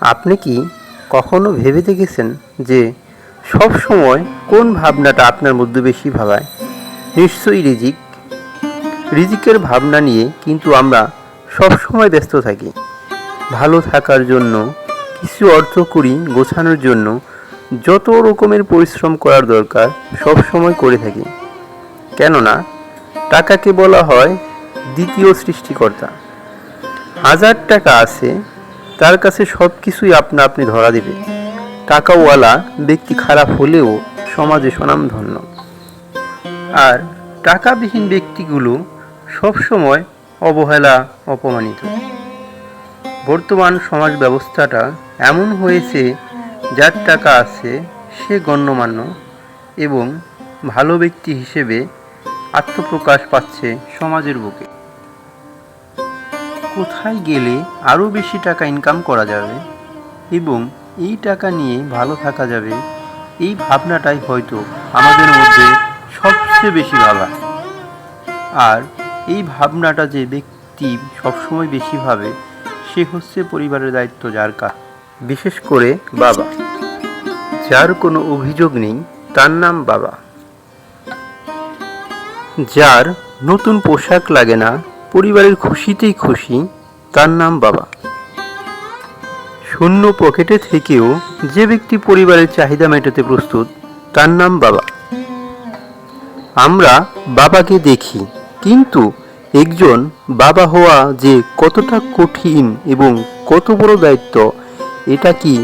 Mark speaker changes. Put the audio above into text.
Speaker 1: আপনি কি কখনো ভেবে দেখেছেন যে সব সময় কোন ভাবনাটা আপনার মধ্যে বেশি ভাবায় নিশ্চয়ই রিজিক। রিজিকের ভাবনা নিয়ে কিন্তু আমরা সব সময় ব্যস্ত থাকি। ভালো থাকার জন্য, কিছু অর্থ করি গোছানোর জন্য, যত রকমের পরিশ্রম করার দরকার সব সময় করে থাকি। কেননা, টাকাকে বলা হয় দ্বিতীয় সৃষ্টিকর্তা। হাজার টাকা আছে তার কাছে সব কিছুই আপনা আপনি ধরা দেবে। টাকাওয়ালা ব্যক্তি খারাপ হলেও সমাজে স্বনামধন্য আর টাকাবিহীন ব্যক্তিগুলো সবসময় অবহেলা, অপমানিত। বর্তমান সমাজ ব্যবস্থাটা এমন হয়েছে, যার টাকা আছে সে গণ্যমান্য এবং ভালো ব্যক্তি হিসেবে আত্মপ্রকাশ পাচ্ছে সমাজের বুকে। কোথায় গেলে আরও বেশি টাকা ইনকাম করা যাবে? এবং এই টাকা নিয়ে ভালো থাকা যাবে? এই ভাবনাটাই হয়তো আমাদের মধ্যে সবচেয়ে বেশি ভাবা আর এই ভাবনাটা যে ব্যক্তি সবসময় বেশি ভাবে, সে হচ্ছে পরিবারের দায়িত্ব যার কাজ। বিশেষ করে বাবা। যার কোনো অভিযোগ নেই, তার নাম বাবা। যার নতুন পোশাক লাগে না পরিবারের খুশিতেই খুশি, তার নাম বাবা। শূন্য পকেটে থেকেও যে ব্যক্তি পরিবারের চাহিদা মেটাতে প্রস্তুত, তার নাম বাবা। আমরা বাবাকে দেখি, কিন্তু একজন বাবা হওয়া যে কতটা কঠিন এবং কত বড় দায়িত্ব, এটা কি